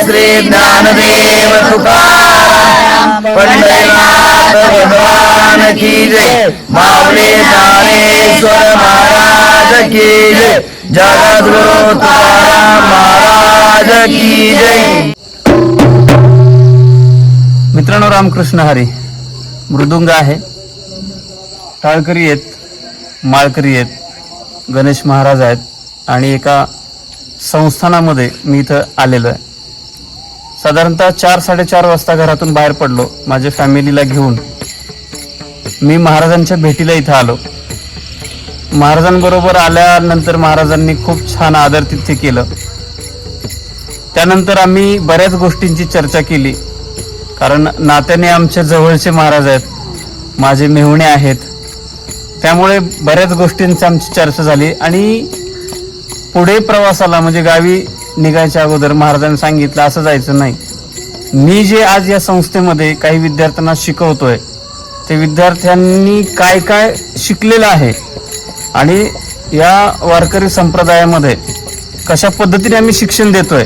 श्री ज्ञानदेव तुकाराम पंढरीनाथ भगवान की जय माऊली ज्ञानेश्वर महाराज की जय जगद्गुरु तुकाराम महाराज की जय मित्रांनो रामकृष्ण हरी. मृदुंग आहे. टाळकरी आहेत माळकरी आहेत गणेश महाराज आहेत आणि एका संस्थानामध्ये मी इथं आलेलो आहे. साधारणतः चार साडेचार वाजता घरातून बाहेर पडलो माझ्या फॅमिलीला घेऊन. मी महाराजांच्या भेटीला इथं आलो. महाराजांबरोबर आल्यानंतर महाराजांनी खूप छान आदर तिथे केलं. त्यानंतर आम्ही बऱ्याच गोष्टींची चर्चा केली. कारण नात्याने आमच्या जवळचे महाराज आहेत माझे मेहुणे आहेत. त्यामुळे बऱ्याच गोष्टींची आमची चर्चा झाली आणि पुढे प्रवासाला म्हणजे गावी निघायच्या अगोदर महाराजांनी सांगितलं असं जायचं नाही. मी जे आज या संस्थेमध्ये काही विद्यार्थ्यांना शिकवतोय ते विद्यार्थ्यांनी काय काय शिकलेलं आहे आणि या वारकरी संप्रदायामध्ये कशा पद्धतीने आम्ही शिक्षण देतोय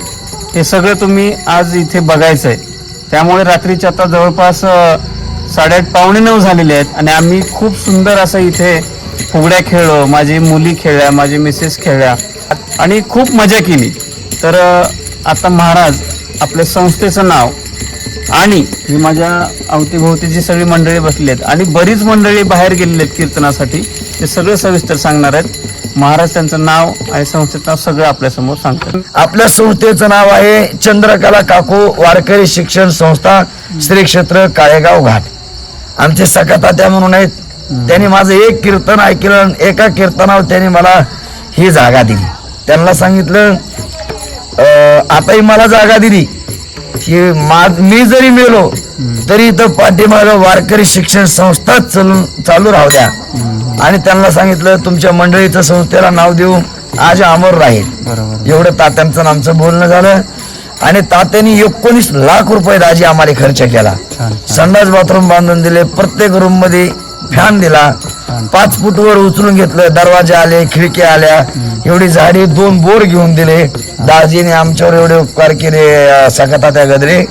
हे सगळं तुम्ही आज इथे बघायचं आहे त्यामुळे रात्रीचे आता जवळपास साडेआठ पावणे नऊ झालेले आहेत आणि आम्ही खूप सुंदर असं इथे फुगड्या खेळलो माझी मुली खेळल्या माझी मिसेस खेळल्या. आणि खूप मजा केली. तर आता महाराज आपल्या संस्थेचं नाव आणि ही माझ्या अवतीभोवती जी सगळी मंडळी बसली आहेत. आणि बरीच मंडळी बाहेर गेलेली आहेत कीर्तनासाठी. ते सगळं सविस्तर सांगणार आहेत. महाराज त्यांचं नाव आणि संस्थेचं नाव सगळं आपल्यासमोर सांगतात. आपल्या संस्थेचं नाव आहे चंद्रकला काकू वारकरी शिक्षण संस्था श्री क्षेत्र काळेगाव घाट. आमचे सखातात्या म्हणून आहेत. त्यांनी माझं एक कीर्तन ऐकलं आणि एका कीर्तनावर त्यांनी मला ही जागा दिली. त्यांना सांगितलं आताही मला जागा दिली. की मा- मी जरी मेलो तरी इथं पाठीमागं वारकरी शिक्षण संस्थाच चालून चालू राहू द्या आणि त्यांना सांगितलं तुमच्या मंडळीचं संस्थेला नाव देऊ आज अमर राहील. एवढं तात्यांचं आमचं बोलणं झालं. आणि तात्यांनी एकोणीस लाख रुपये दाजी आम्हाला खर्च केला. संडास बाथरूम बांधून दिले. प्रत्येक रूममध्ये फॅन दिला. पाच फूट वर उचलून घेतलं दरवाजे आले खिडक्या आल्या. एवढी झाडी दोन बोर घेऊन दिले. दाजीने आमच्यावर एवढे उपकार केले अं, सखातात्या गदरे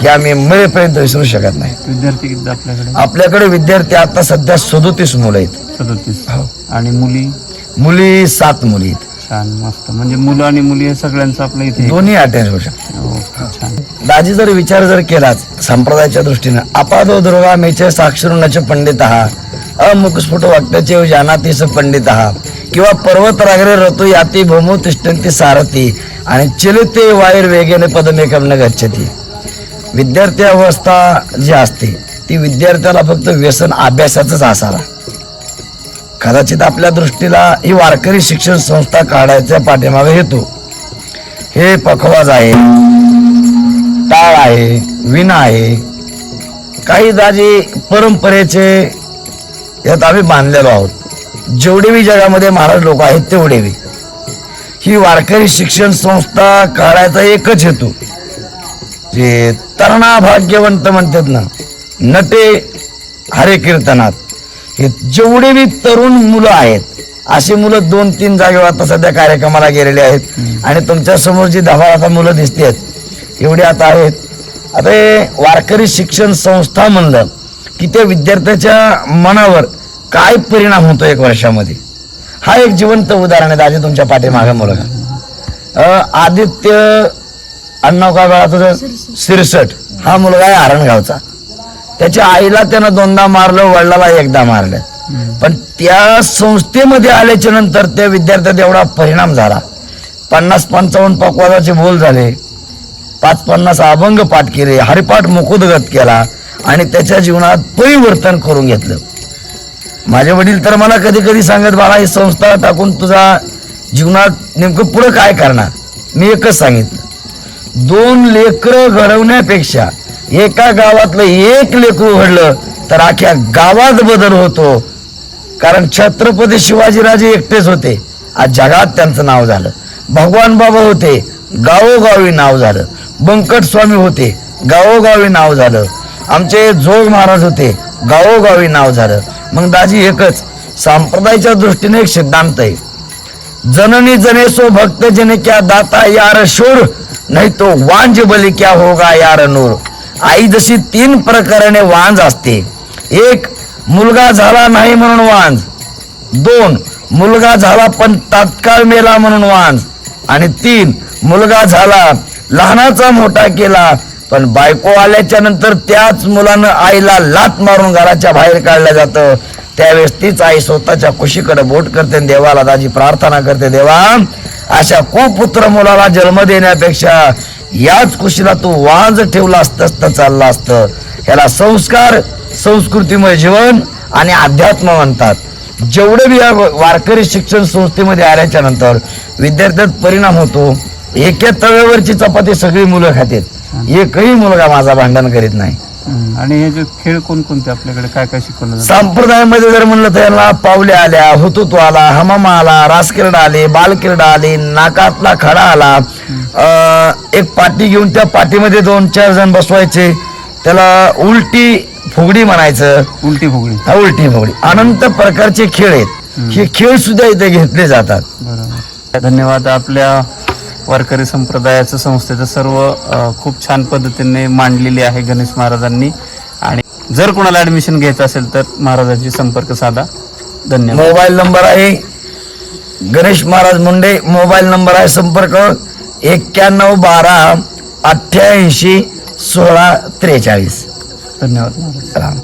की आम्ही मरेपर्यंत विसरू शकत नाही. विद्यार्थी किती आपल्याकडे? आपल्याकडे विद्यार्थी आता सध्या सदोतीस मुलं आहेत. सदोतीस. हो. आणि मुली? मुली सात मुली आहेत. छान मस्त. म्हणजे मुलं आणि मुली हे सगळ्यांचं आपलं इथे दोन्ही अटेंड होऊ शकतात. छान. दाजी जर विचार जर केलाच संप्रदायाच्या दृष्टीनं अपादो दुर्गा मेचे साक्षरुणाचे पंडित आहात अमुकस्फुट वाक्याचे जानातीस पंडित आहात किंवा पर्वत रागरे ऋतू याती भूमू तिष्ठंती सारथी आणि चलिते वायर वेगेने पदमेकम न गच्छती. विद्यार्थी अवस्था जी असते ती विद्यार्थ्याला फक्त व्यसन अभ्यासाचंच असावा. कदाचित आपल्या दृष्टीला ही वारकरी शिक्षण संस्था काढायच्या पाठीमागे हेतू. हे पखवाज आहे. टाळ आहे विणा आहे काही दाजी परंपरेचे यात आम्ही बांधलेलो आहोत. जेवढे बी जगामध्ये महाराज लोक आहेत तेवढे बी. ही वारकरी शिक्षण संस्था काढायचा एकच हेतू. जे तरणा भाग्यवंत म्हणतात ना नटे हरे कीर्तनात. हे जेवढे बी तरुण मुलं आहेत अशी मुलं दोन तीन जागेवर आता सध्या कार्यक्रमाला गेलेले आहेत. आणि तुमच्यासमोर जी दहा आता मुलं दिसते एवढे आता आहेत. आता हे वारकरी शिक्षण संस्था म्हणलं की त्या विद्यार्थ्याच्या मनावर काय परिणाम होतो एक वर्षामध्ये? हा एक जिवंत उदाहरण आहे दाजी तुमच्या पाठीमागे मुलगा अं, आदित्य अण्णाव काय बाळा तुझं सिरसट हा मुलगा आहे आरणगावचा. त्याच्या आईला त्यानं दोनदा मारलं वडिलाला एकदा मारलं. पण त्या संस्थेमध्ये आल्याच्यानंतर त्या विद्यार्थ्यात एवढा परिणाम झाला. पन्नास पंचावन्न पकवादाचे बोल झाले. पाच पन्नास अभंग पाठ केले हरिपाठ मुकुदगत केला आणि त्याच्या जीवनात परिवर्तन करून घेतलं. माझे वडील तर मला कधी कधी सांगत बाळा ही संस्था टाकून तुझा जीवनात नेमकं पुढं काय करणार? मी एकच सांगितलं. दोन लेकरं घडवण्यापेक्षा एका गावातलं एक लेकरू घडलं तर अख्ख्या गावात बदल होतो. कारण छत्रपती शिवाजीराजे एकटेच होते. आज जगात त्यांचं नाव झालं. भगवान बाबा होते. गावोगावी नाव झालं. बंकट स्वामी होते. गावोगावी नाव झालं. आमचे जोग महाराज होते. गावोगावी नाव झालं. मग दाजी एकच संप्रदायाच्या दृष्टीने एक सिद्धांत आहे. जननी जनेसो भक्त जने क्या दाता यार शूर नाही तो वांज बली क्या होगा यार नूर. आई जशी तीन प्रकाराने वांज असते. एक मुलगा झाला नाही म्हणून वांज. दोन मुलगा झाला पण तात्काळ मेला म्हणून वांज. आणि तीन मुलगा झाला लहानाचा मोठा केला पण बायको आल्याच्यानंतर त्याच मुलानं आईला लात मारून घराच्या बाहेर काढलं जातं. त्यावेळेस तीच आई स्वतःच्या कुशीकडे बोट करते आणि देवाला दाजी प्रार्थना करते देवा अशा कुपुत्र मुलाला जन्म देण्यापेक्षा याच कुशीला तू वाज ठेवला असतंस तर चाललं असतं. याला संस्कार संस्कृतीमय जीवन आणि अध्यात्म म्हणतात. जेवढे बी या वारकरी शिक्षण संस्थेमध्ये आल्याच्यानंतर विद्यार्थ्यात परिणाम होतो एके तव्यावरची चपाती सगळी मुलं खातात. एकही मुलगा माझा भांडण करीत नाही. आणि हे जे खेळ कोणकोणते आपल्याकडे? काय काय शिकवलं संप्रदायामध्ये जर म्हणलं तर याला पावले आल्या हुतुतू आला हमामा आला रासकिरडा आले बालकिरडा आले नाकातला खडा आला. एक पाटी घेऊन त्या पाठीमध्ये दोन चार जण बसवायचे. त्याला उलटी फुगडी म्हणायचं. उलटी फुगडी. हा, उलटी फुगडी. अनंत प्रकारचे खेळ आहेत. हे खेळ सुद्धा इथे घेतले जातात. धन्यवाद. आपल्या वारकरी संप्रदायाचं संस्थेचं सर्व खूप छान पद्धतीने मांडलेली आहे गणेश महाराजांनी. आणि जर कोणाला ऍडमिशन घ्यायचं असेल तर महाराजांशी संपर्क साधा. धन्यवाद. मोबाईल नंबर आहे गणेश महाराज मुंडे मोबाईल नंबर आहे संपर्क एक्क्याण्णव बारा अठ्ठ्याऐंशी सोळा त्रेचाळीस. धन्यवाद राम.